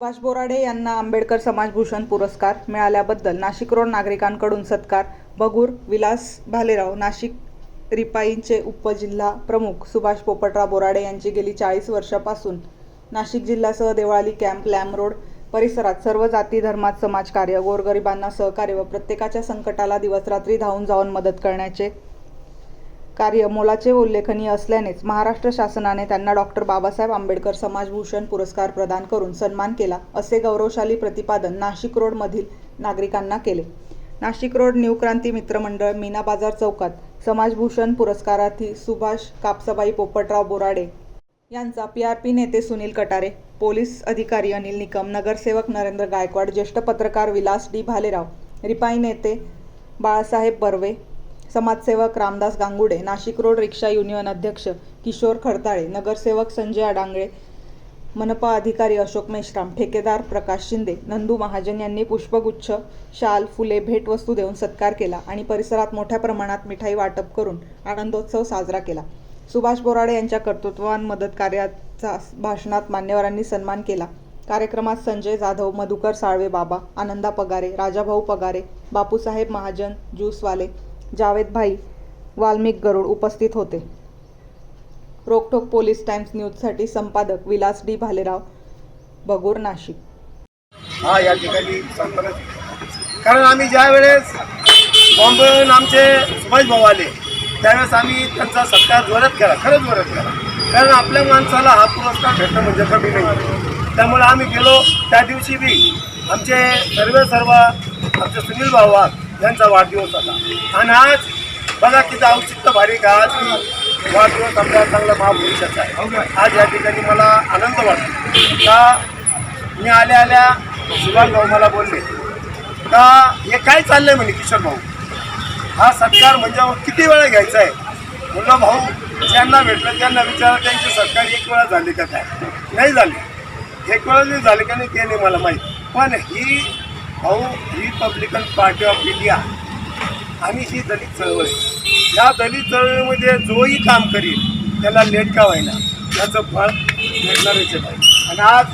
सुभाष बोराडे यांना आंबेडकर समाजभूषण पुरस्कार मिळाल्याबद्दल नाशिक रोड नागरिकांकडून सत्कार. बगूर विलास भालेराव नाशिक रिपाईंचे उपजिल्हा प्रमुख सुभाष पोपटराव बोराडे यांची गेली चाळीस वर्षापासून नाशिक जिल्ह्यासह देवळाली कॅम्प लॅम रोड परिसरात सर्व जाती धर्मात समाजकार्य गोरगरिबांना सहकार्य व प्रत्येकाच्या संकटाला दिवसरात्री धावून जाऊन मदत करण्याचे कार्य मोलाचे व उल्लेखनीय असल्यानेच महाराष्ट्र शासनाने त्यांना डॉक्टर बाबासाहेब आंबेडकर समाजभूषण पुरस्कार प्रदान करून सन्मान केला असे गौरवशाली प्रतिपादन नाशिक रोडमधील नागरिकांना केले. नाशिक रोड न्यू क्रांती मित्रमंडळ मीना बाजार चौकात समाजभूषण पुरस्कारार्थी सुभाष कापसाबाई पोपटराव बोराडे यांचा पी आर पी नेते सुनील कटारे पोलीस अधिकारी अनिल निकम नगरसेवक नरेंद्र गायकवाड ज्येष्ठ पत्रकार विलास डी भालेराव रिपाई नेते बाळासाहेब बर्वे समाजसेवक रामदास गांगुडे नाशिक रोड रिक्षा युनियन अध्यक्ष किशोर खडताळे नगरसेवक संजय अडांगळे मनपा अधिकारी अशोक मेश्राम ठेकेदार प्रकाश शिंदे नंदू महाजन यांनी पुष्पगुच्छ शाल फुले भेटवस्तू देऊन सत्कार केला आणि परिसरात मोठ्या प्रमाणात मिठाई वाटप करून आनंदोत्सव साजरा केला. सुभाष बोराडे यांच्या कर्तृत्वान मदत कार्याचा भाषणात मान्यवरांनी सन्मान केला. कार्यक्रमात संजय जाधव मधुकर साळवे बाबा आनंदा पगारे राजाभाऊ पगारे बापूसाहेब महाजन ज्यूसवाले जावेद भाई वाल्मिक गरुड उपस्थित होते. रोकठोक पोलीस टाइम्स न्यूजसाठी संपादक विलास डी. भालेराव भगूर नाशिक. हा या ठिकाणी कारण आम्ही ज्या वेळेस बॉम्बेहून आमचे सुभाष भाऊ आले त्यावेळेस आम्ही त्यांचा सत्कार जोरात केला खरंच जोरात केला. कारण आपल्या माणसाला हा पुरस्कार भेटणं म्हणजे कमी नाही. त्यामुळे आम्ही गेलो. त्या दिवशी बी आमचे सर्व सर्व आमचे सुनील भाऊ यांचा वाढदिवस होता. आणि आज बघा किती औचित्य भारी का आज वाढदिवस आपला चांगला महापुरुषाचा आहे. आज या ठिकाणी मला आनंद वाटतो. का मी आल्या आल्या सुभाष भाऊ मला बोलले का हे काय चाललंय? म्हणे किशोर भाऊ. हा सत्कार म्हणजे किती वेळा घ्यायचा आहे? म्हणलं भाऊ ज्यांना भेटलं त्यांना विचारा त्यांचे सत्कार एक वेळा झाले का काय? नाही झाले. एक वेळा नाही झाले का नाही ते नाही मला माहीत. पण ही भाऊ रिपब्लिकन पार्टी ऑफ इंडिया आणि ही दलित चळवळ. आहे. या दलित चळवळीमध्ये जोही काम करील त्याला लेट का व्हायना याचं फळ भेटणारच आहे. आणि आज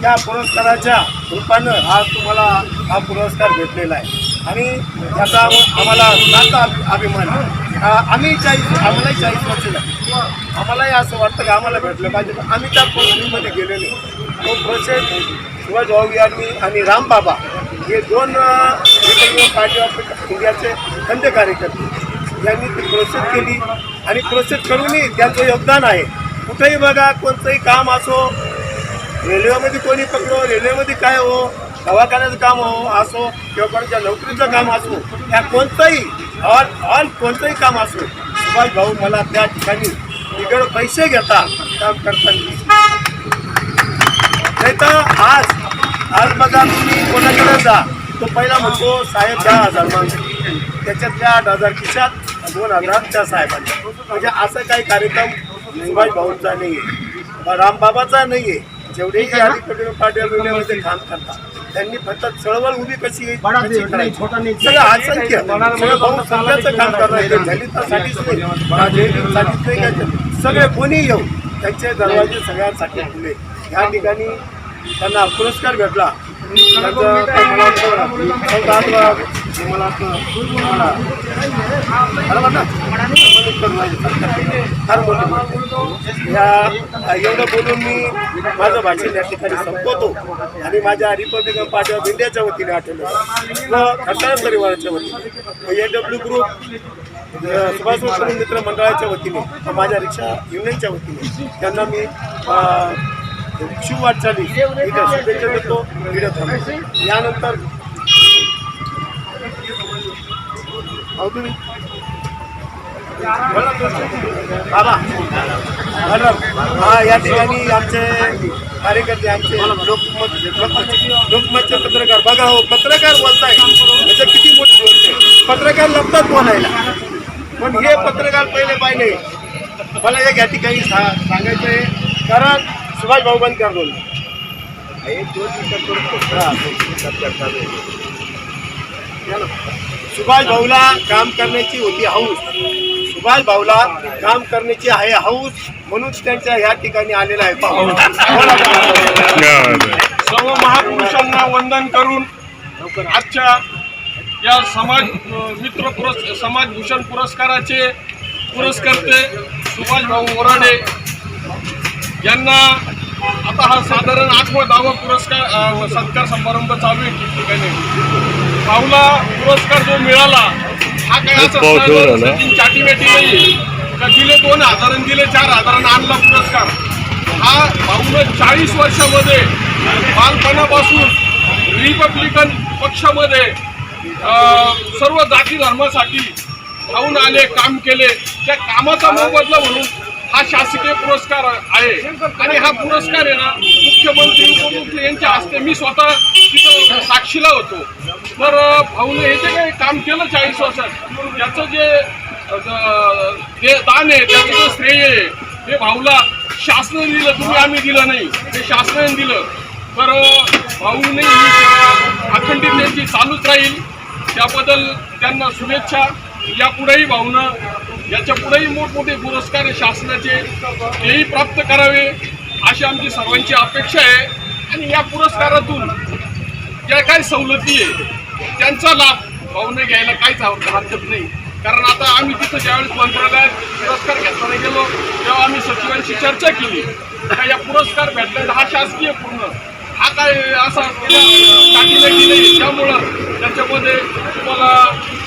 त्या पुरस्काराच्या रूपानं आज तुम्हाला हा पुरस्कार भेटलेला आहे. आणि याचा आम्हाला जास्त अभिमान आम्ही चाळीस आम्हालाही चाळीस वर्ष झाली. आम्हालाही असं वाटतं की आम्हाला भेटलं पाहिजे. आम्ही त्या प्रोसेसमध्ये गेलेलो तो प्रोसेस शिवाजी भाऊ यांनी आणि रामबाबा हे दोन पार्टी ऑफ इंडियाचे खंड कार्यकर्ते. यांनी ती प्रोसेस केली आणि प्रोसेस करूनही त्यांचं योगदान आहे. कुठेही बघा कोणतंही काम असो रेल्वेमध्ये कोणी पकडो रेल्वेमध्ये काय हो दवाखान्याचं काम हो असो किंवा कोणाच्या नोकरीचं काम असो या कोणतंही ऑल ऑल कोणतंही काम असो सुभाष भाऊ मला त्या ठिकाणी तिकडं पैसे घेता काम करताना. नाही तर आज आज बघा तुम्ही कोणाकडे जा? तो पहिला म्हणतो साहेब दहा हजार मागतो त्याच्यातल्या आठ हजार खिशात दोन हजार त्या साहेबांच्या. म्हणजे असं काही कार्यक्रम सुभाष भाऊंचा नाही आहे रामबाबाचा नाही आहे जेवढेही अलीकडे पाटील काम करतात. त्यांनी फक्त चळवळ उभी कशी. सगळं असंख्य सगळं भाऊ सगळ्याचं काम करणार. दलितासाठीच नाही. सगळे कोणी येऊ त्यांचे दरवाजे सगळ्यांसाठी खुले. या ठिकाणी त्यांना पुरस्कार भेटला. फार एवढं बोलून मी माझं भाषण या ठिकाणी संपवतो. आणि माझ्या रिपब्लिकन पार्टी ऑफ इंडियाच्या वतीने आठवलं. व खटाळ परिवाराच्या वतीने. ए डब्ल्यू ग्रुप सुभाष मित्र मंडळाच्या वतीने माझ्या रिक्षा युनियनच्या वतीने त्यांना मी शुभ वाटचाली इथे शुभेच्छा देतो. व्हिडिओ थांबतो यानंतर अहो तुम्ही बाबा हा या ठिकाणी आमचे कार्यकर्ते आमचे लोकमत लोकमतचे पत्रकार. बघा हो पत्रकार बोलताय. म्हणजे किती मोठी गोष्ट आहे. पत्रकार लपतात बोलायला. पण हे पत्रकार पहिले पाहिले. मला एक या ठिकाणी सा सांगायचं आहे कारण सुभाष भाऊ बंद कर दोन. सुभाष भाऊला काम करण्याची होती हौस. सुभाष भाऊला काम करण्याची आहे हौस म्हणून त्यांच्या ह्या ठिकाणी आलेला आहे. पाहू. सर्व महापुरुषांना वंदन करून आजच्या या समाज मित्र पुरस् समाजभूषण पुरस्काराचे पुरस्कर्ते सुभाष भाऊ मोराडे यांना आता हा साधारण आठवा दहावा पुरस्कार सत्कार समारंभ चालू आहे ठिकठिकाणी भाऊला पुरस्कार जो मिळाला हा काय असं चाटीमेटी नाही का दिले दोन हजारांनी दिले चार हजारांना आणला पुरस्कार. हा भाऊनं चाळीस वर्षामध्ये बालपणापासून रिपब्लिकन पक्षामध्ये सर्व जाती धर्मासाठी धावून आले काम केले. त्या कामाचा मोबदला म्हणून हा शासकीय पुरस्कार आहे. आणि हा पुरस्कार आहे ना मुख्यमंत्री उपमुख्यमंत्री यांच्या हस्ते मी स्वतः तिथं साक्षीला होतो. तर भाऊने हे जे काही काम केलं चाळीस वर्षात त्याचं जे दान आहे त्याचं जे श्रेय आहे हे भाऊला शासनाने दिलं तुम्ही आम्ही दिलं नाही हे शासनाने दिलं. तर भाऊने अखंडित त्यांची चालूच राहील. त्याबद्दल त्यांना शुभेच्छा. यापुढेही भाऊनं याच्या पुढेही मोठमोठे पुरस्कार शासनाचे तेही प्राप्त करावे अशी आमची सर्वांची अपेक्षा आहे. आणि या पुरस्कारातून ज्या काही सवलती आहे त्यांचा लाभ भाऊने घ्यायला काहीच हरकत नाही. कारण आता आम्ही तिथं ज्यावेळेस मंत्रालयात पुरस्कार घेताना गेलो तेव्हा आम्ही सचिवांशी चर्चा केली. का या पुरस्कार भेटला हा शासकीय पूर्ण. हा काय असा टाकीमेटी नाही त्यामुळं त्याच्यामध्ये तुम्हाला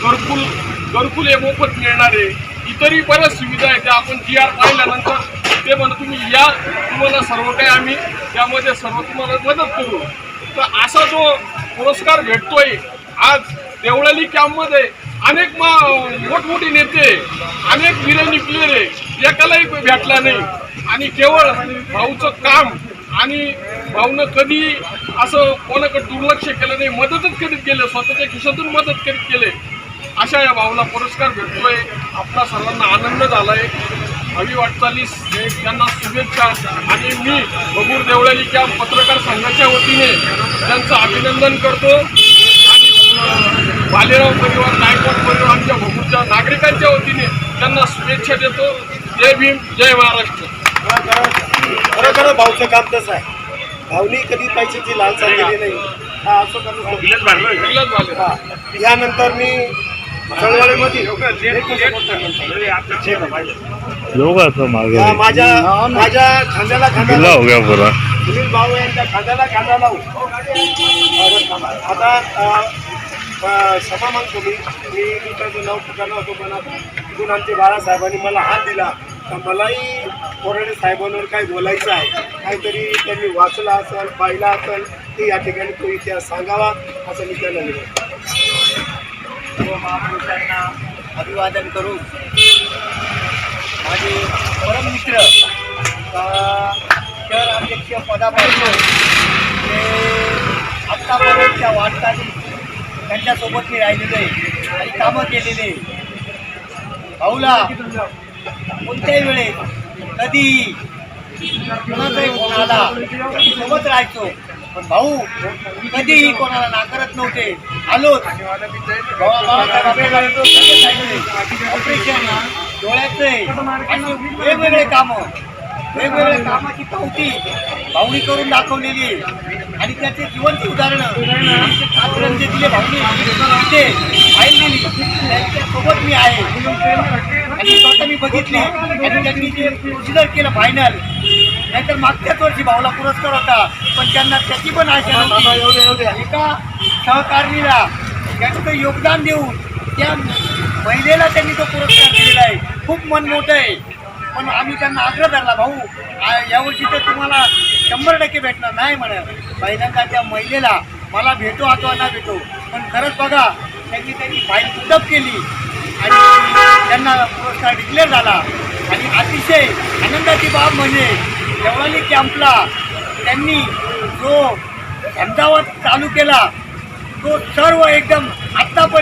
घरकुल घरकुल हे मोफत मिळणार आहे. इतरही बऱ्याच सुविधा आहेत त्या आपण जी आर पाहिल्यानंतर ते म्हणा तुम्ही या तुम्हाला सर्व काही आम्ही त्यामध्ये सर्व तुम्हाला मदत करू. तर असा जो पुरस्कार भेटतोय आज देवळाली कॅम्पमध्ये अनेक मा मोठमोठे नेते अनेक विराणी प्लेअर एकालाही भेटला नाही. आणि केवळ भाऊचं काम आणि भाऊनं कधी असं कोणाकडे दुर्लक्ष केलं नाही मदतच करीत गेलं स्वतःच्या खिशातून मदत करीत गेले अशा या भाऊला पुरस्कार भेटतोय. आपला सर्वांना आनंद झालाय. हवी वाटचालीस त्यांना शुभेच्छा आणि मी बगूर देवळाली कॅम्प पत्रकार संघाच्या वतीने त्यांचं अभिनंदन करतो. आणि भालेराव परिवार नायकवाड परिवार आमच्या भगूरच्या नागरिकांच्या वतीने त्यांना शुभेच्छा देतो. जय भीम जय महाराष्ट्र. खरं खरं भाऊचं काम तसं आहे. भाऊनी कधी पैशाची लालसा केली नाही. हा असं करू विलास भाले हा. यानंतर मी आता मागे माझ्या माझ्या खांद्याला खांदा हो गया पूरा. सुनील भाऊ यांच्या खांद्याला खांदा लावू. आता क्षमा मागतो मी. मी दुसऱ्याचं नाव पुकारलं होतो पण तिथून आमचे बाळासाहेबांनी मला हात दिला. तर मलाही कोरडे साहेबांवर काही बोलायचं आहे? काहीतरी त्यांनी वाचलं असेल पाहिलं असेल ते या ठिकाणी तो इतिहास सांगावा असं मी त्यांना विनंती सर्व महापुरुषांना अभिवादन करून माझे परममित्र अ, शहर अध्यक्ष पदापासून ते आत्तापर्यंतच्या वाटचाली त्यांच्यासोबत मी राहिलेलो आहे आणि कामं केलेले. भाऊला कोणत्याही वेळेस कधी कोणाचाही फोन आला सोबत राहायचो पण भाऊ कधीही कोणाला नाकारत नव्हते. आलोच. ऑपरेशन डोळ्याचे वेगवेगळे कामं. वेगवेगळ्या कामाची पावती भाऊनी करून दाखवलेली. आणि त्याचे जिवंत उदाहरणं. आमचे जे दिले भाऊनी. तिथे फाईल दिली त्यांच्यासोबत मी आहे. आणि स्वतः मी बघितली. आणि त्यांनी जे प्रोसिजर केलं फायनल नाहीतर मागच्याच वर्षी भाऊला पुरस्कार होता. पण त्यांना त्याची पण आशा नव्हती. एका सहकारणीला त्यांचं योगदान देऊन त्या महिलेला त्यांनी तो पुरस्कार दिलेला आहे. खूप मन मोठं आहे. पण आम्ही त्यांना आग्रह धरला भाऊ यावर्षी तर तुम्हाला शंभर टक्के भेटणार. नाही म्हणा पहिल्यांदा त्या महिलेला मला भेटो अथवा ना भेटो पण खरंच बघा त्यांनी त्यांची फाईल पुटअप केली आणि त्यांना पुरस्कार डिक्लेअर झाला. आणि अतिशय आनंदाची बाब म्हणजे देवळाली कॅम्पला त्यांनी जो धंदावत चालू केला तो सर्व एकदम आत्तापर्यंत